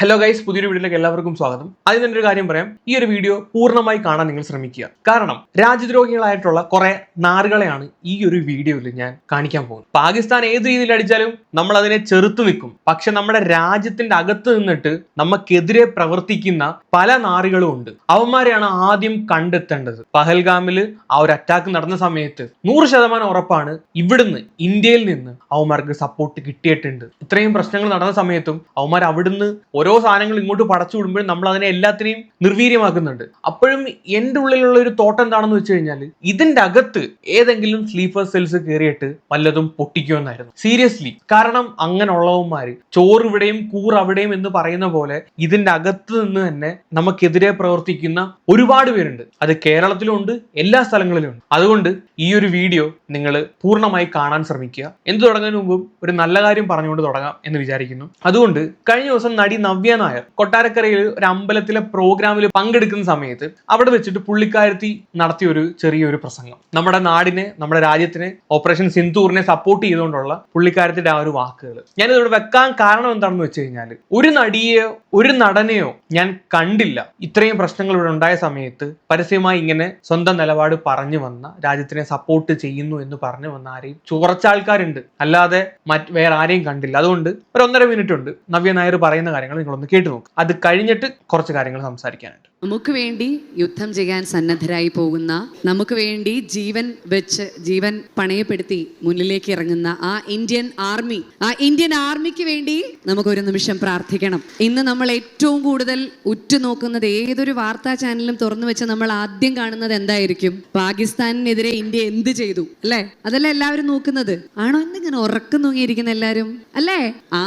Hello guys പുതിയൊരു വീഡിയോയിലേക്ക് എല്ലാവർക്കും സ്വാഗതം. ആദ്യം തന്നെ ഒരു കാര്യം പറയാം. ഈ ഒരു വീഡിയോ പൂർണമായി കാണാൻ നിങ്ങൾ ശ്രമിക്കുക. കാരണം രാജ്യദ്രോഹികളായിട്ടുള്ള കുറെ നാറുകളെയാണ് ഈ ഒരു വീഡിയോയിൽ ഞാൻ കാണിക്കാൻ പോകുന്നത്. പാകിസ്ഥാൻ ഏത് രീതിയിൽ അടിച്ചാലും നമ്മൾ അതിനെ ചെറുത്തു നിൽക്കും പക്ഷെ നമ്മുടെ രാജ്യത്തിന്റെ അകത്ത് നിന്നിട്ട് നമുക്കെതിരെ പ്രവർത്തിക്കുന്ന പല നാറുകളും ഉണ്ട്. അവന്മാരെയാണ് ആദ്യം കണ്ടെത്തേണ്ടത്. പഹൽഗാമിൽ ആ ഒരു അറ്റാക്ക് നടന്ന സമയത്ത് നൂറ് ശതമാനം ഉറപ്പാണ് ഇവിടുന്ന് ഇന്ത്യയിൽ നിന്ന് അവന്മാർക്ക് സപ്പോർട്ട് കിട്ടിയിട്ടുണ്ട്. ഇത്രയും പ്രശ്നങ്ങൾ നടന്ന സമയത്തും അവന്മാർ അവിടുന്ന് ഓരോ സാധനങ്ങൾ ഇങ്ങോട്ട് പടച്ചു വിടുമ്പോഴും നമ്മൾ അതിനെ എല്ലാത്തിനെയും നിർവീര്യമാക്കുന്നുണ്ട്. അപ്പോഴും എന്റെ ഉള്ളിലുള്ള ഒരു തോട്ടം എന്താണെന്ന് വെച്ച് കഴിഞ്ഞാൽ ഇതിന്റെ അകത്ത് ഏതെങ്കിലും സ്ലീപ്പർ സെൽസ് കയറിയിട്ട് വല്ലതും പൊട്ടിക്കുമെന്നായിരുന്നു സീരിയസ്ലി കാരണം അങ്ങനെയുള്ളവന്മാര് ചോറ് ഇവിടെയും കൂർ അവിടെയും എന്ന് പറയുന്ന പോലെ ഇതിന്റെ അകത്ത് നിന്ന് തന്നെ നമുക്കെതിരെ പ്രവർത്തിക്കുന്ന ഒരുപാട് പേരുണ്ട്. അത് കേരളത്തിലും ഉണ്ട് എല്ലാ സ്ഥലങ്ങളിലും ഉണ്ട്. അതുകൊണ്ട് ഈ ഒരു വീഡിയോ നിങ്ങൾ പൂർണമായി കാണാൻ ശ്രമിക്കുക. എന്ത് തുടങ്ങുന്നതിന് മുമ്പും ഒരു നല്ല കാര്യം പറഞ്ഞുകൊണ്ട് തുടങ്ങാം എന്ന് വിചാരിക്കുന്നു. അതുകൊണ്ട് കഴിഞ്ഞ ദിവസം നടി നവ്യ നായർ. കൊട്ടാരക്കരയിൽ ഒരു അമ്പലത്തിലെ പ്രോഗ്രാമിൽ പങ്കെടുക്കുന്ന സമയത്ത് അവിടെ വെച്ചിട്ട് പുള്ളിക്കാരത്തി നടത്തിയ ഒരു ചെറിയൊരു പ്രസംഗം. നമ്മുടെ നാടിനെ നമ്മുടെ രാജ്യത്തിനെ ഓപ്പറേഷൻ സിന്ധൂറിനെ സപ്പോർട്ട് ചെയ്തുകൊണ്ടുള്ള പുള്ളിക്കാരത്തിന്റെ ആ ഒരു വാക്കുകൾ. ഞാൻ ഇവിടെ വെക്കാൻ കാരണം എന്താണെന്ന് വെച്ച് കഴിഞ്ഞാൽ ഒരു നടിയെയോ ഒരു നടനെയോ ഞാൻ കണ്ടില്ല. ഇത്രയും പ്രശ്നങ്ങൾ ഇവിടെ ഉണ്ടായ സമയത്ത് പരസ്യമായി ഇങ്ങനെ സ്വന്തം നിലപാട് പറഞ്ഞു വന്ന രാജ്യത്തിനെ സപ്പോർട്ട് ചെയ്യുന്നു എന്ന് പറഞ്ഞു വന്ന ആരെയും കുറച്ച് ആൾക്കാരുണ്ട്. അല്ലാതെ മറ്റ് വേറെ ആരെയും കണ്ടില്ല. അതുകൊണ്ട് ഒരു ഒന്നര മിനിറ്റ് ഉണ്ട് നവ്യ നായർ പറയുന്ന കാര്യങ്ങൾ നിങ്ങളൊന്ന് കേട്ടു നോക്കും. അത് കഴിഞ്ഞിട്ട് കുറച്ച് കാര്യങ്ങൾ സംസാരിക്കാനുണ്ട് നമുക്ക് വേണ്ടി യുദ്ധം ചെയ്യാൻ സന്നദ്ധരായി പോകുന്ന നമുക്ക് വേണ്ടി ജീവൻ വെച്ച് ജീവൻ പണയപ്പെടുത്തി മുന്നിലേക്ക് ഇറങ്ങുന്ന ആ ഇന്ത്യൻ ആർമി ആ ഇന്ത്യൻ ആർമിക്ക് വേണ്ടി നമുക്ക് ഒരു നിമിഷം പ്രാർത്ഥിക്കണം. ഇന്ന് നമ്മൾ ഏറ്റവും കൂടുതൽ ഉറ്റുനോക്കുന്നത് ഏതൊരു വാർത്താ ചാനലും തുറന്നു വെച്ച് നമ്മൾ ആദ്യം കാണുന്നത് എന്തായിരിക്കും? പാകിസ്ഥാനിനെതിരെ ഇന്ത്യ എന്ത് ചെയ്തു? അല്ലേ? അതല്ല എല്ലാവരും നോക്കുന്നത്? ആണോ? എന്നിങ്ങനെ ഉറക്കം തൂങ്ങിയിരിക്കുന്ന എല്ലാവരും? അല്ലേ? ആ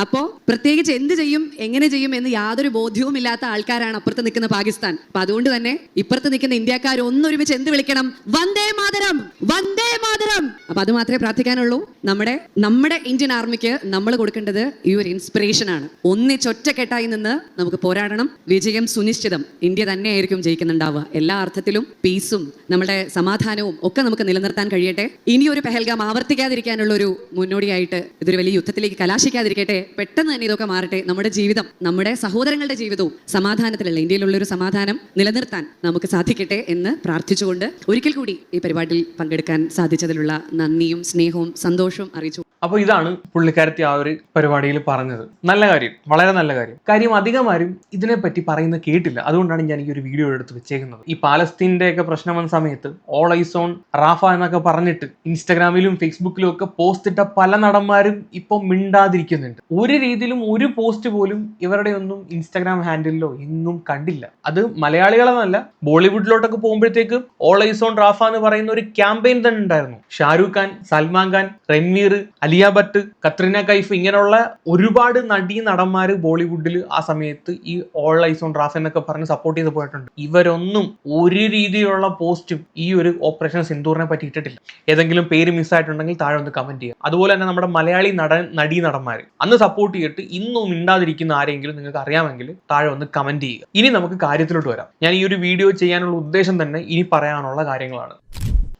അപ്പോ പ്രത്യേകിച്ച് എന്ത് ചെയ്യും എങ്ങനെ ചെയ്യും എന്ന് യാതൊരു ബോധ്യവും ഇല്ലാത്ത ആൾക്കാരാണ് അപ്പുറത്ത് നിൽക്കുന്ന പാകിസ്ഥാൻ. അപ്പൊ അതുകൊണ്ട് തന്നെ ഇപ്പുറത്ത് നിൽക്കുന്ന ഇന്ത്യക്കാർ ഒന്നൊരുമിച്ച് എന്ത് വിളിക്കണം? വന്ദേ മാതരം! വന്ദേ മാതരം! അപ്പൊ അത് മാത്രമേ പ്രാർത്ഥിക്കാനുള്ളൂ. നമ്മുടെ നമ്മുടെ ഇന്ത്യൻ ആർമിക്ക് നമ്മൾ കൊടുക്കേണ്ടത് ഈ ഒരു ഇൻസ്പിറേഷൻ ആണ്. ഒന്നിച്ചൊറ്റക്കെട്ടായി നിന്ന് നമുക്ക് പോരാടണം. വിജയം സുനിശ്ചിതം. ഇന്ത്യ തന്നെയായിരിക്കും ജയിക്കുന്നുണ്ടാവുക. എല്ലാ അർത്ഥത്തിലും പീസും നമ്മുടെ സമാധാനവും ഒക്കെ നമുക്ക് നിലനിർത്താൻ കഴിയട്ടെ. ഇനിയൊരു പെഹൽഗാം ആവർത്തിക്കാതിരിക്കാനുള്ള ഒരു മുന്നോടിയായിട്ട് ഇതൊരു വലിയ യുദ്ധത്തിലേക്ക് കലാശിക്കാതിരിക്കട്ടെ. പെട്ടെന്ന് തന്നെ ഇതൊക്കെ മാറട്ടെ. നമ്മുടെ ജീവിതം നമ്മുടെ സഹോദരങ്ങളുടെ ജീവിതവും സമാധാനത്തിലുള്ള ഇന്ത്യയിലുള്ള ഒരു സമാധാനം നിലനിർത്താൻ നമുക്ക് സാധിക്കട്ടെ എന്ന് പ്രാർത്ഥിച്ചുകൊണ്ട് ഒരിക്കൽ കൂടി ഈ പരിപാടിയിൽ പങ്കെടുക്കാൻ സാധിച്ചതിലുള്ള നന്ദിയും സ്നേഹവും സന്തോഷവും അറിയിച്ചു അപ്പോൾ ഇതാണ് പുള്ളിക്കാരത്തി ആ ഒരു പരിപാടിയിൽ പറഞ്ഞത്. നല്ല കാര്യം. വളരെ നല്ല കാര്യം. കാര്യം അധികം ആരും ഇതിനെപ്പറ്റി പറയുന്ന കേട്ടില്ല. അതുകൊണ്ടാണ് ഞാൻ ഈ ഒരു വീഡിയോ എടുത്ത് വെച്ചേക്കുന്നത്. ഈ പാലസ്തീന്റെ ഒക്കെ പ്രശ്നം വന്ന സമയത്ത് ഓൾ ഐസോൺ റാഫ എന്നൊക്കെ പറഞ്ഞിട്ട് ഇൻസ്റ്റാഗ്രാമിലും ഫേസ്ബുക്കിലും ഒക്കെ പോസ്റ്റ് ഇട്ട പല നടന്മാരും ഇപ്പൊ മിണ്ടാതിരിക്കുന്നുണ്ട്. ഒരു രീതിയിലും ഒരു പോസ്റ്റ് പോലും ഇവരുടെ ഒന്നും ഇൻസ്റ്റാഗ്രാം ഹാൻഡിലോ എങ്ങും കണ്ടില്ല. അത് മലയാളികളെന്നല്ല ബോളിവുഡിലോട്ടൊക്കെ പോകുമ്പോഴത്തേക്ക് ഓൾ ഐസോൺ റാഫ എന്ന് പറയുന്ന ഒരു ക്യാമ്പയിൻ തന്നെ ഉണ്ടായിരുന്നു. ഷാരൂഖ് ഖാൻ സൽമാൻ ഖാൻ രൺവീർ അലിയ ഭട്ട് കത്രീന കൈഫ് ഇങ്ങനെയുള്ള ഒരുപാട് നടീ നടന്മാർ ബോളിവുഡിൽ ആ സമയത്ത് ഈ ഓൾ ഐസ് ഓൺ റാഫ് എന്നൊക്കെ പറഞ്ഞ് സപ്പോർട്ട് ചെയ്ത് പോയിട്ടുണ്ട്. ഇവരൊന്നും ഒരു രീതിയിലുള്ള പോസ്റ്റും ഈ ഒരു ഓപ്പറേഷൻ സിന്ദൂറിനെ പറ്റി ഇട്ടിട്ടില്ല. ഏതെങ്കിലും പേര് മിസ്സായിട്ടുണ്ടെങ്കിൽ താഴെ ഒന്ന് കമന്റ് ചെയ്യുക. അതുപോലെ തന്നെ നമ്മുടെ മലയാളി നടൻ നടീ നടന്മാർ അന്ന് സപ്പോർട്ട് ചെയ്തിട്ട് ഇന്നും മിണ്ടാതിരിക്കുന്ന ആരെങ്കിലും നിങ്ങൾക്ക് അറിയാമെങ്കിൽ താഴെ ഒന്ന് കമന്റ് ചെയ്യുക. ഇനി നമുക്ക് കാര്യത്തിലോട്ട് വരാം. ഞാൻ ഈ ഒരു വീഡിയോ ചെയ്യാനുള്ള ഉദ്ദേശം തന്നെ ഇനി പറയാനുള്ള കാര്യങ്ങളാണ്.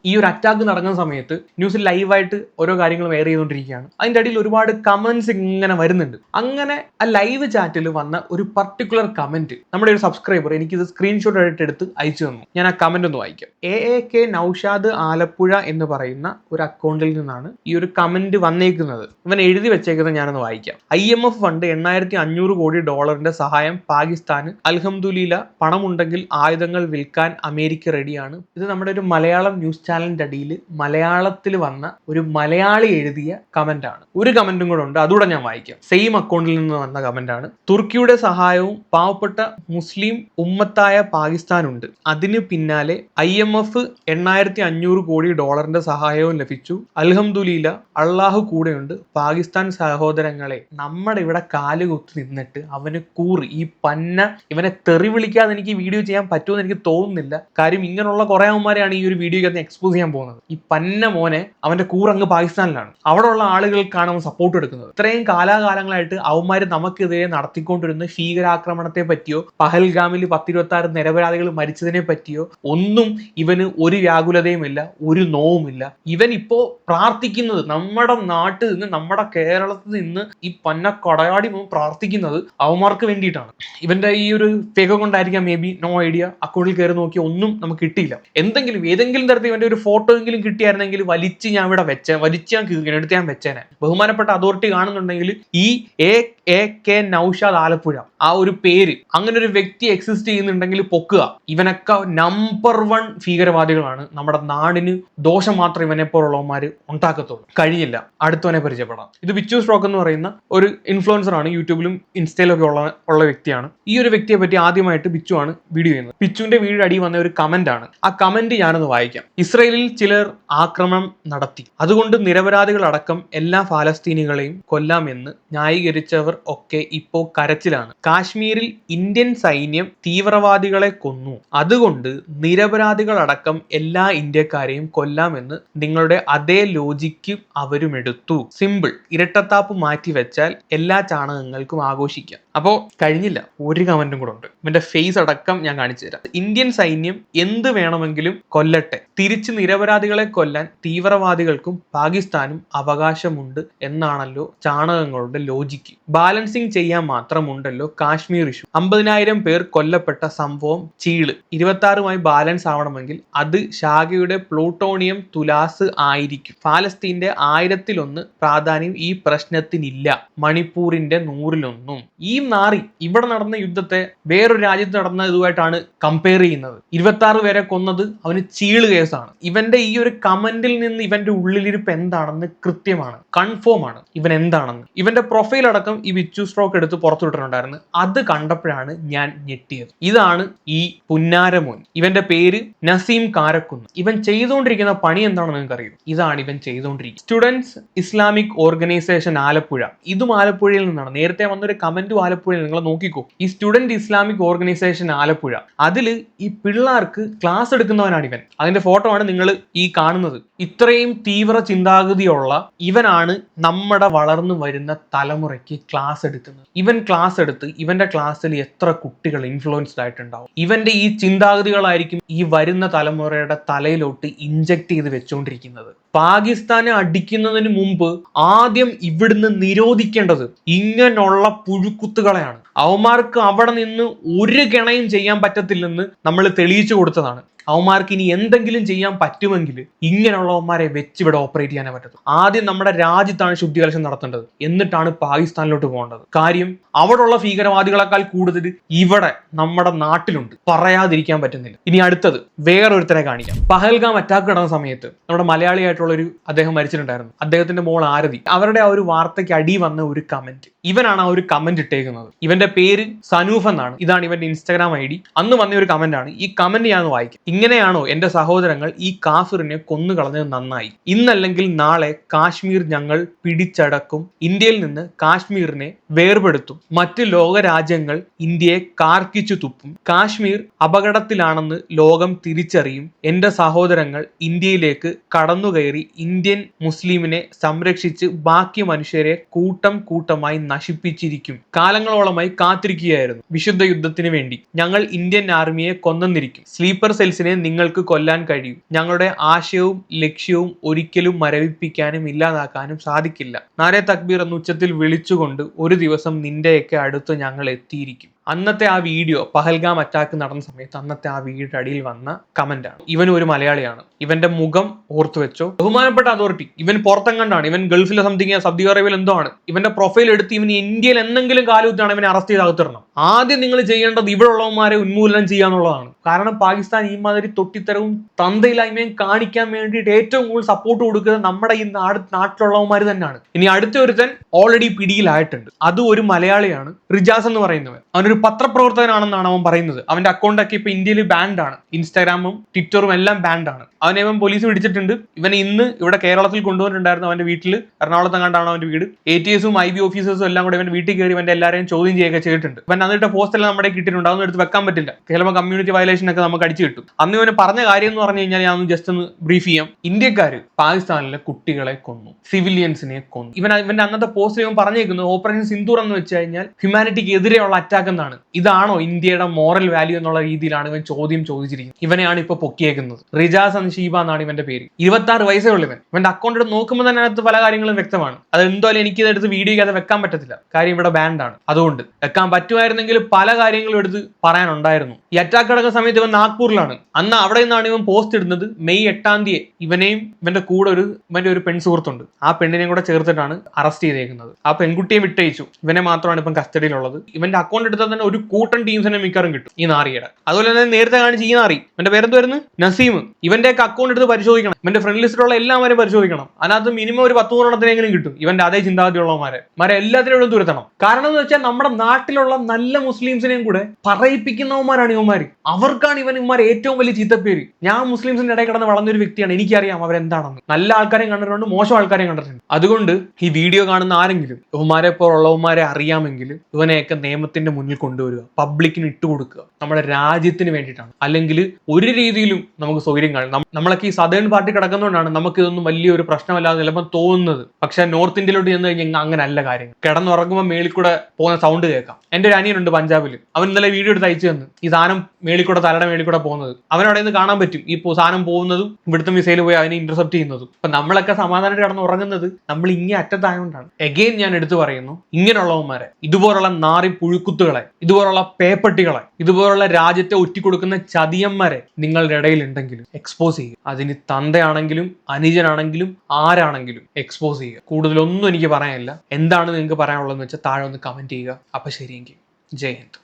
ഈ ഒരു അറ്റാക്ക് നടക്കുന്ന സമയത്ത് ന്യൂസിൽ ലൈവായിട്ട് ഓരോ കാര്യങ്ങളും വെയർ ചെയ്തുകൊണ്ടിരിക്കുകയാണ്. അതിന്റെ ഇടയിൽ ഒരുപാട് കമന്റ്സ് ഇങ്ങനെ വരുന്നുണ്ട്. അങ്ങനെ ആ ലൈവ് ചാറ്റിൽ വന്ന ഒരു പർട്ടിക്കുലർ കമന്റ് നമ്മുടെ ഒരു സബ്സ്ക്രൈബർ എനിക്കിത് സ്ക്രീൻഷോട്ട് ആയിട്ട് എടുത്ത് അയച്ചു തന്നു. ഞാൻ ആ കമന്റ് ഒന്ന് വായിക്കാം. A A K Noushad Alappuzha എന്ന് പറയുന്ന ഒരു അക്കൗണ്ടിൽ നിന്നാണ് ഈ ഒരു കമന്റ് വന്നേക്കുന്നത്. ഇവൻ എഴുതി വെച്ചേക്കുന്നത് ഞാനൊന്ന് വായിക്കാം. ഐ എം എഫ് ഫണ്ട് എണ്ണായിരത്തി അഞ്ഞൂറ് കോടി ഡോളറിന്റെ സഹായം പാകിസ്ഥാന്. അൽഹംദുലീല പണമുണ്ടെങ്കിൽ ആയുധങ്ങൾ വിൽക്കാൻ അമേരിക്ക റെഡിയാണ് ഇത് നമ്മുടെ ഒരു മലയാളം ന്യൂസ് ചാനലിന്റെ അടിയിൽ മലയാളത്തിൽ വന്ന ഒരു മലയാളി എഴുതിയ കമന്റ് ആണ്. ഒരു കമന്റും കൂടെ ഉണ്ട്. അതുകൂടെ ഞാൻ വായിക്കാം. സെയിം അക്കൗണ്ടിൽ നിന്ന് വന്ന കമന്റ് ആണ്. തുർക്കിയുടെ സഹായവും പാവപ്പെട്ട മുസ്ലിം ഉമ്മത്തായ പാകിസ്ഥാനുണ്ട് അതിന് പിന്നാലെ ഐ എം എഫ് എണ്ണായിരത്തി അഞ്ഞൂറ് കോടി ഡോളറിന്റെ സഹായവും ലഭിച്ചു. അൽഹംദുലീല അള്ളാഹു കൂടെയുണ്ട്. പാകിസ്ഥാൻ സഹോദരങ്ങളെ നമ്മുടെ ഇവിടെ കാലുകുത്തി നിന്നിട്ട് അവന് കൂറ്. ഈ പന്ന ഇവനെ തെറി വിളിക്കാതെ എനിക്ക് വീഡിയോ ചെയ്യാൻ പറ്റുമെന്ന് എനിക്ക് തോന്നുന്നില്ല. കാര്യം ഇങ്ങനെയുള്ള കുറെ അമ്മമാരെയാണ് ഈ ഒരു വീഡിയോയ്ക്ക് എക്സ്പോസ് എക്സ്പോസ് ചെയ്യാൻ പോകുന്നത്. ഈ പന്ന മോനെ അവന്റെ കൂറങ്ങ് പാകിസ്ഥാനിലാണ്. അവിടെയുള്ള ആളുകൾക്കാണ് അവൻ സപ്പോർട്ട് എടുക്കുന്നത്. ഇത്രയും കാലാകാലങ്ങളായിട്ട് അവന്മാര് നമുക്കെതിരെ നടത്തിക്കൊണ്ടിരുന്ന ഭീകരാക്രമണത്തെ പറ്റിയോ പഹൽഗാമിൽ പത്തിരുപത്തി ആറ് നിരപരാധികൾ മരിച്ചതിനെ പറ്റിയോ ഒന്നും ഇവന് ഒരു വ്യാകുലതയുമില്ല ഒരു നോവുമില്ല ഇവൻ ഇപ്പോ പ്രാർത്ഥിക്കുന്നത് നമ്മുടെ നാട്ടിൽ നിന്ന് നമ്മുടെ കേരളത്തിൽ നിന്ന് ഈ പന്ന കൊടയാടി പ്രാർത്ഥിക്കുന്നത് അവന്മാർക്ക് വേണ്ടിയിട്ടാണ്. ഇവന്റെ ഈ ഒരു ഫേക കൊണ്ടായിരിക്കാം മേ ബി നോ ഐഡിയ അക്കൗണ്ടിൽ കയറി നോക്കിയ ഒന്നും നമുക്ക് കിട്ടിയില്ല. എന്തെങ്കിലും ഏതെങ്കിലും തരത്തിൽ ഇവന്റെ ഒരു ഫോട്ടോ എങ്കിലും കിട്ടിയായിരുന്നെങ്കിൽ വലിച്ച് ഞാൻ ഇവിടെ വെച്ച വലിച്ച് ഞാൻ എടുത്ത് ഞാൻ വെച്ചേനെ. ബഹുമാനപ്പെട്ട അതോറിറ്റി കാണുന്നുണ്ടെങ്കിൽ ഈ A A K Noushad Alappuzha. ആ ഒരു പേര് അങ്ങനെ ഒരു വ്യക്തി എക്സിസ്റ്റ് ചെയ്യുന്നുണ്ടെങ്കിൽ പൊക്കുക. ഇവനൊക്കെ നമ്പർ വൺ ഭീകരവാദികളാണ്. നമ്മുടെ നാടിന് ദോഷം മാത്രം ഇവനെ പോലുള്ളവന്മാര് ഉണ്ടാക്കത്തുള്ളൂ. കഴിയില്ല. അടുത്തവനെ പരിചയപ്പെടാം. ഇത് ബിച്ചു സ്ട്രോക്ക് എന്ന് പറയുന്ന ഒരു ഇൻഫ്ലുവൻസർ ആണ്. യൂട്യൂബിലും ഇൻസ്റ്റയിലും ഒക്കെ ഉള്ള ഉള്ള വ്യക്തിയാണ്. ഈ ഒരു വ്യക്തിയെ പറ്റി ആദ്യമായിട്ട് ബിച്ചു ആണ് വീഡിയോ ചെയ്യുന്നത്. ബിച്ചുവിന്റെ വീടിന്റെ അടി വന്ന ഒരു കമന്റ് ആണ്. ആ കമന്റ് ഞാനൊന്ന് വായിക്കാം. ഇസ്രയേലിൽ ചിലർ ആക്രമണം നടത്തി. അതുകൊണ്ട് നിരപരാധികളടക്കം എല്ലാ ഫാലസ്തീനികളെയും കൊല്ലാമെന്ന് ന്യായീകരിച്ചവർ ഒക്കെ ഇപ്പോ കരച്ചിലാണ്. കാശ്മീരിൽ ഇന്ത്യൻ സൈന്യം തീവ്രവാദികളെ കൊന്നു. അതുകൊണ്ട് നിരപരാധികളടക്കം എല്ലാ ഇന്ത്യക്കാരെയും കൊല്ലാമെന്ന് നിങ്ങളുടെ അതേ ലോജിക്ക് അവരും എടുത്തു. സിമ്പിൾ ഇരട്ടത്താപ്പ് മാറ്റി വെച്ചാൽ എല്ലാ ചാണകങ്ങൾക്കും ആഘോഷിക്കാം. അപ്പോ കഴിഞ്ഞില്ല. ഒരു കമന്റും കൂടെ ഉണ്ട്. ഇവന്റെ ഫേസ് അടക്കം ഞാൻ കാണിച്ചു തരാം. ഇന്ത്യൻ സൈന്യം എന്ത് വേണമെങ്കിലും കൊല്ലട്ടെ. തിരിച്ച് നിരപരാധികളെ കൊല്ലാൻ തീവ്രവാദികൾക്കും പാകിസ്ഥാനും അവകാശമുണ്ട് എന്നാണല്ലോ ചാണകങ്ങളുടെ ലോജിക്ക് ബാലൻസിങ് ചെയ്യാൻ മാത്രമുണ്ടല്ലോ കാശ്മീർ ഇഷ്യൂ. അമ്പതിനായിരം പേർ കൊല്ലപ്പെട്ട സംഭവം ചീൾ. ഇരുപത്തി ബാലൻസ് ആവണമെങ്കിൽ അത് ഷാഗയുടെ പ്ലൂട്ടോണിയം തുലാസ് ആയിരിക്കും. ഫാലസ്തീന്റെ ആയിരത്തിലൊന്ന് പ്രാധാന്യം ഈ പ്രശ്നത്തിനില്ല. മണിപ്പൂരിന്റെ നൂറിലൊന്നും. ഈ നാറി ഇവിടെ നടന്ന യുദ്ധത്തെ വേറൊരു രാജ്യത്ത് നടന്ന ഇതുമായിട്ടാണ് കമ്പയർ ചെയ്യുന്നത്. ഇരുപത്തി പേരെ കൊന്നത് അവന് ചീൾ കേസാണ്. ഇവന്റെ ഈ ഒരു കമന്റിൽ നിന്ന് ഇവന്റെ ഉള്ളിലിരിപ്പ് എന്താണെന്ന് കൃത്യമാണ്. കൺഫേം ആണ് ഇവൻ എന്താണെന്ന്. ഇവന്റെ പ്രൊഫൈൽ അടക്കം വിച്ചു സ്ട്രോക്ക് എടുത്ത് പുറത്തുവിട്ടിട്ടുണ്ടായിരുന്നു അത് കണ്ടപ്പോഴാണ് ഞാൻ ഞെട്ടിയത്. ഇതാണ് ഈ പുന്നാരമോൻ. ഇവന്റെ പേര് നസീം കാരക്കുന്ന്. ഇവൻ ചെയ്തുകൊണ്ടിരിക്കുന്ന പണി എന്താണെന്ന് നിങ്ങൾക്ക് അറിയും ഇതാണ് ഇവൻ ചെയ്തുകൊണ്ടിരിക്കുന്നത്. Students Islamic organisation Alappuzha. ഇതും ആലപ്പുഴയിൽ നിന്നാണ്. നേരത്തെ വന്നൊരു കമന്റും ആലപ്പുഴയിൽ. നിങ്ങൾ നോക്കിക്കോ. ഈ സ്റ്റുഡന്റ് ഇസ്ലാമിക് ഓർഗനൈസേഷൻ ആലപ്പുഴ. അതിൽ ഈ പിള്ളേർക്ക് ക്ലാസ് എടുക്കുന്നവനാണ് ഇവൻ. അതിന്റെ ഫോട്ടോ ആണ് നിങ്ങൾ ഈ കാണുന്നത്. ഇത്രയും തീവ്ര ചിന്താഗതിയുള്ള ഇവനാണ് നമ്മുടെ വളർന്നു വരുന്ന തലമുറയ്ക്ക് ക്ലാസ് എടുക്കുന്നത്. ഇവൻ ക്ലാസ് എടുത്ത് ഇവന്റെ ക്ലാസ്സിൽ എത്ര കുട്ടികൾ ഇൻഫ്ലുവൻസ്ഡ് ആയിട്ടുണ്ടാവും. ഇവന്റെ ഈ ചിന്താഗതികളായിരിക്കും ഈ വരുന്ന തലമുറയുടെ തലയിലോട്ട് ഇഞ്ചക്ട് ചെയ്ത് വെച്ചുകൊണ്ടിരിക്കുന്നത് പാകിസ്ഥാനെ അടിക്കുന്നതിന് മുമ്പ് ആദ്യം ഇവിടുന്ന് നിരോധിക്കേണ്ടത് ഇങ്ങനെയുള്ള പുഴുക്കുത്തുകളെയാണ്. അവന്മാർക്ക് അവിടെ നിന്ന് ഒരു കിണയും ചെയ്യാൻ പറ്റത്തില്ലെന്ന് നമ്മൾ തെളിയിച്ചു കൊടുത്തതാണ്. അവന്മാർക്ക് ഇനി എന്തെങ്കിലും ചെയ്യാൻ പറ്റുമെങ്കിൽ ഇങ്ങനെയുള്ളവന്മാരെ വെച്ച് ഇവിടെ ഓപ്പറേറ്റ് ചെയ്യാനേ പറ്റത്തു ആദ്യം നമ്മുടെ രാജ്യത്താണ് ശുദ്ധികലശം നടത്തേണ്ടത്. എന്നിട്ടാണ് പാകിസ്ഥാനിലോട്ട് പോകേണ്ടത്. കാര്യം അവിടെയുള്ള ഭീകരവാദികളെക്കാൾ കൂടുതൽ ഇവിടെ നമ്മുടെ നാട്ടിലുണ്ട്. പറയാതിരിക്കാൻ പറ്റുന്നില്ല. ഇനി അടുത്തത് വേറൊരുത്തരെ കാണിക്കാം. പഹൽഗാം അറ്റാക്ക് നടന്ന സമയത്ത് നമ്മുടെ മലയാളിയായിട്ടുള്ള ഒരു അദ്ദേഹം മരിച്ചിട്ടുണ്ടായിരുന്നു. അദ്ദേഹത്തിന്റെ മോൾ ആരതി. അവരുടെ ആ ഒരു വാർത്തയ്ക്ക് അടി വന്ന ഒരു കമന്റ് ഇവനാണ് ആ ഒരു കമന്റ് ഇട്ടേക്കുന്നത്. ഇവന്റെ പേര് സനൂഫ് എന്നാണ്. ഇതാണ് ഇവന്റെ ഇൻസ്റ്റാഗ്രാം ഐ ഡി അന്ന് വന്ന ഒരു കമന്റ് ആണ്. ഈ കമന്റ് ഞാൻ വായിക്കും. ഇങ്ങനെയാണോ എന്റെ സഹോദരങ്ങൾ ഈ കാഫിറിനെ കൊന്നുകളഞ്ഞത് നന്നായി? ഇന്നല്ലെങ്കിൽ നാളെ കാശ്മീർ ഞങ്ങൾ പിടിച്ചടക്കും. ഇന്ത്യയിൽ നിന്ന് കാശ്മീരിനെ വേർപെടുത്തും. മറ്റ് ലോക രാജ്യങ്ങൾ ഇന്ത്യയെ കാർക്കിച്ചു തുപ്പും. കാശ്മീർ അപകടത്തിലാണെന്ന് ലോകം തിരിച്ചറിയും. എന്റെ സഹോദരങ്ങൾ ഇന്ത്യയിലേക്ക് കടന്നുകയറി ഇന്ത്യൻ മുസ്ലിമിനെ സംരക്ഷിച്ച് ബാക്കി മനുഷ്യരെ കൂട്ടം കൂട്ടമായി നശിപ്പിച്ചിരിക്കും. കാലങ്ങളോളമായി കാത്തിരിക്കുകയായിരുന്നു. വിശുദ്ധ യുദ്ധത്തിന് വേണ്ടി. ഞങ്ങൾ ഇന്ത്യൻ ആർമിയെ കൊന്നെന്നിരിക്കും. സ്ലീപ്പർ സെൽസിനെ നിങ്ങൾക്ക് കൊല്ലാൻ കഴിയും. ഞങ്ങളുടെ ആശയവും ലക്ഷ്യവും ഒരിക്കലും മരവിപ്പിക്കാനും ഇല്ലാതാക്കാനും സാധിക്കില്ല. നാരെ തക്ബീർ എന്ന് ഉച്ചത്തിൽ വിളിച്ചുകൊണ്ട് ഒരു ദിവസം നിന്റെയൊക്കെ അടുത്ത് ഞങ്ങൾ എത്തിയിരിക്കും. അന്നത്തെ ആ വീഡിയോ പഹൽഗാം അറ്റാക്ക് നടന്ന സമയത്ത് അന്നത്തെ ആ വീടിന്റെ അടിയിൽ വന്ന കമന്റ് ആണ്. ഇവൻ ഒരു മലയാളിയാണ്. ഇവന്റെ മുഖം ഓർത്തു വെച്ചോ. ബഹുമാനപ്പെട്ട അതോറിറ്റി ഇവൻ പുറത്തെങ്ങാണ്ടാണ് ഇവൻ ഗൾഫിലെ സംതിങ് സൗദി അറേബ്യയിൽ എന്തോ ആണ്. ഇവന്റെ പ്രൊഫൈൽ എടുത്ത് ഇവൻ ഇന്ത്യയിൽ എന്തെങ്കിലും കാലത്താണ് ഇവനെ അറസ്റ്റ് ചെയ്ത് അകത്തിടണം. ആദ്യം നിങ്ങൾ ചെയ്യേണ്ടത് ഇവിടെ ഉള്ളവന്മാരെ ഉന്മൂലനം ചെയ്യാന്നുള്ളതാണ് കാരണം പാകിസ്ഥാൻ ഈ മാതിരി തൊട്ടിത്തരവും തന്തയില്ലായ്മയും കാണിക്കാൻ വേണ്ടിയിട്ട് ഏറ്റവും കൂടുതൽ സപ്പോർട്ട് കൊടുക്കുന്നത് നമ്മുടെ ഈ നാട് നാട്ടിലുള്ളവന്മാർ തന്നെയാണ്. ഇനി അടുത്ത ഒരുത്തൻ ഓൾറെഡി പിടിയിലായിട്ടുണ്ട്. അത് ഒരു മലയാളിയാണ് റിജാസ് എന്ന് പറയുന്നവൻ. അവനൊരു പത്രപ്രവർത്തകനാണെന്നാണ് അവൻ പറയുന്നത്. അവന്റെ അക്കൗണ്ടൊക്കെ ഇപ്പൊ ഇന്ത്യയിൽ ബാൻഡാണ് ഇൻസ്റ്റാഗ്രാമും ട്വിറ്ററും എല്ലാം ബാൻഡാണ് അവനെ അവൻ പോലീസ് പിടിച്ചിട്ടുണ്ട്. ഇവനെ ഇന്ന് ഇവിടെ കേരളത്തിൽ കൊണ്ടുവന്നിട്ടുണ്ടായിരുന്നു അവന്റെ വീട്ടിൽ എറണാകുളത്ത് കണ്ടാണ് അവന്റെ വീട്. എ ടി എസും ഐ ബി ഓഫീസേഴ്സും എല്ലാം കൂടെ ഇവന്റെ വീട്ടിൽ കയറി ഇവന്റെ എല്ലാവരെയും ചോദ്യം ചെയ്യുകയൊക്കെ ചെയ്തിട്ടുണ്ട്. ഇവൻ പോസ്റ്റ് എല്ലാം നമ്മുടെ കിട്ടിയിട്ടുണ്ട്. അതൊന്നും എടുത്ത് വെക്കാൻ പറ്റില്ല. ചിലപ്പോൾ കമ്മ്യൂണിറ്റി വയലേഷൻ ട്രാൻസ്ലേഷൻ ഒക്കെ നമുക്ക് അടിച്ചു കിട്ടും. അന്ന് ഇവന് പറഞ്ഞ കാര്യം എന്ന് പറഞ്ഞു കഴിഞ്ഞാൽ ഞാൻ ജസ്റ്റ് ഒന്ന് ബ്രീഫ് ചെയ്യാം. ഇന്ത്യക്കാർ പാകിസ്ഥാനിലെ കുട്ടികളെ കൊന്നു. സിവിലിയൻസിനെ കൊന്നു. ഇവൻ ഇവന്റെ അന്നത്തെ പോസ്റ്റ് ഇവൻ പറഞ്ഞേക്കുന്നത് ഓപ്പറേഷൻ സിന്ദൂർ എന്ന് വെച്ച് കഴിഞ്ഞാൽ ഹ്യൂമാനിറ്റിക്ക് എതിരെയുള്ള അറ്റാക്ക് എന്നാണ്. ഇതാണോ ഇന്ത്യയുടെ മോറൽ വാല്യൂ എന്നുള്ള രീതിയിലാണ് ഇവൻ ചോദ്യം ചോദിച്ചിരിക്കുന്നത്. ഇവനെയാണ് ഇപ്പൊ പൊക്കിയേക്കുന്നത്. റിജാസ് അൻഷീബ എന്നാണ് ഇവന്റെ പേര്. ഇരുപത്തി ആറ് വയസ്സേ ഉള്ളു ഇവൻ. ഇവന്റെ അക്കൗണ്ട് എടുത്ത് നോക്കുമ്പോൾ തന്നെ അതിനകത്ത് പല കാര്യങ്ങളും വ്യക്തമാണ്. അത് എന്തായാലും എനിക്ക് ഇതെടുത്ത് വീഡിയോ അത് വെക്കാൻ പറ്റത്തില്ല. കാര്യം ഇവിടെ ബാൻഡാണ് അതുകൊണ്ട് വെക്കാൻ പറ്റുമായിരുന്നെങ്കിൽ പല കാര്യങ്ങളും എടുത്ത് പറയാനുണ്ടായിരുന്നു. ഈ അറ്റാക്ക് നടക്കുന്ന സമയത്ത് ഇവൻ നാഗ്പൂരിലാണ്. അന്ന് അവിടെ നിന്നാണ് ഇവൻ പോസ്റ്റ് ഇടുന്നത്. മെയ് എട്ടാം തീയതി ഇവനെയും ഇവന്റെ കൂടെ ഒരു ഇവന്റെ ഒരു പെൺ സുഹൃത്തുണ്ട്. ആ പെണ്ണിനെയും കൂടെ ചേർത്തിട്ടാണ് അറസ്റ്റ് ചെയ്തേക്കുന്നത്. ആ പെൺകുട്ടിയെ വിട്ടയച്ചു. ഇവനെ മാത്രമാണ് ഇപ്പം കസ്റ്റഡിയിലുള്ളത്. ഇവന്റെ അക്കൗണ്ട് എടുത്താൽ തന്നെ ഒരു കൂട്ടം ടീംസിനെ മിക്കവാറും കിട്ടും ഈ നാറിയുടെ അതുപോലെ തന്നെ നേരത്തെ കാണിച്ച് ഈ നാറി. ഇവന്റെ പേരെന്ത് വരുന്നു? നസീം. ഇവന്റെ അക്കൗണ്ട് എടുത്ത് പരിശോധിക്കണം. ഇവന്റെ ഫ്രണ്ട് ലിസ്റ്റിലുള്ള എല്ലാവരും പരിശോധിക്കണം. അതിനകത്ത് മിനിമം ഒരു പത്ത് നൂറെണ്ണത്തിനെങ്കിലും കിട്ടും. ഇവന്റെ അതേ ചിന്താഗതിയുള്ളവന്മാരെ. മാരെ എല്ലാത്തിനും തുരത്തണം കാരണം എന്ന് വെച്ചാൽ നമ്മുടെ നാട്ടിലുള്ള നല്ല മുസ്ലിംസിനെയും കൂടെ പറയിപ്പിക്കുന്നവന്മാരാണ് ഇവന്മാര്. അവർക്കാണ് ഇവൻ ഇവന്മാർ ഏറ്റവും വലിയ ചീത്തപ്പേര്. ഞാൻ മുസ്ലിംസിന്റെ ഇടയിൽ കിടന്ന് വളർന്നൊരു വ്യക്തിയാണ്. എനിക്കറിയാം അവരെന്താണെന്ന്. നല്ല ആൾക്കാരെയും കണ്ടിട്ടുണ്ട് മോശം ആൾക്കാരെയും കണ്ടിട്ടുണ്ട്. അതുകൊണ്ട് ഈ വീഡിയോ കാണുന്ന ആരെങ്കിലും ഇവന്മാരെ പോലുള്ളവന്മാരെ അറിയാമെങ്കിൽ ഇവനെയൊക്കെ നിയമത്തിന്റെ മുന്നിൽ കൊണ്ടുവരിക പബ്ലിക്കിന് ഇട്ടുകൊടുക്കുക നമ്മുടെ രാജ്യത്തിന് വേണ്ടിയിട്ടാണ്. അല്ലെങ്കിൽ ഒരു രീതിയിലും നമുക്ക് സൗകര്യം കാണും. നമ്മളൊക്കെ ഈ സദേൺ പാർട്ടി കിടക്കുന്നതുകൊണ്ടാണ് നമുക്ക് ഇതൊന്നും വലിയൊരു പ്രശ്നമല്ലാതെ ചിലപ്പോൾ തോന്നുന്നത്. പക്ഷെ നോർത്ത് ഇന്ത്യയിലോട്ട് ചെന്ന് കഴിഞ്ഞാൽ അങ്ങനല്ല കാര്യം കിടന്നുറങ്ങുമ്പോൾ മേളിൽ കൂടെ പോകുന്ന സൗണ്ട് കേൾക്കാം. എന്റെ ഒരു അനിയനുണ്ട് പഞ്ചാബിൽ അവൻ ഇന്നലെ വീഡിയോ എടുത്ത് അയച്ചു തന്നു. ഈ സാധനം മേളിൽ കൂടെ തലയുടെ മേളിൽ കൂടെ പോകുന്നത്. അവനവിടെ നിന്ന് കാണാൻ പറ്റും. ഈ സാധനം പോകുന്നതും ഇവിടുത്തെ മിസൈൽ പോയി അതിനെ ഇന്റർസെപ്റ്റ് ചെയ്യുന്നതും. അപ്പൊ നമ്മളൊക്കെ സമാധാനമായിട്ട് കടന്ന് ഉറങ്ങുന്നത് നമ്മൾ ഇങ്ങനെ അറ്റത്തായതുകൊണ്ടാണ് എഗെയിൻ ഞാൻ എടുത്തു പറയുന്നു ഇങ്ങനെയുള്ളവന്മാരെ ഇതുപോലുള്ള നാറി പുഴുക്കുത്തുകളെ ഇതുപോലുള്ള പേപ്പട്ടികളെ ഇതുപോലുള്ള രാജ്യത്തെ ഒറ്റിക്കൊടുക്കുന്ന ചതിയന്മാരെ നിങ്ങളുടെ ഇടയിൽ ഉണ്ടെങ്കിലും എക്സ്പോസ് ചെയ്യുക. അതിന് തന്തയാണെങ്കിലും അനുജനാണെങ്കിലും ആരാണെങ്കിലും എക്സ്പോസ് ചെയ്യുക. കൂടുതലൊന്നും എനിക്ക് പറയാനില്ല. എന്താണ് നിങ്ങൾക്ക് പറയാനുള്ളതെന്ന് വെച്ചാൽ താഴെ ഒന്ന് കമന്റ് ചെയ്യുക. അപ്പൊ ശരിയെങ്കിൽ. ജയ്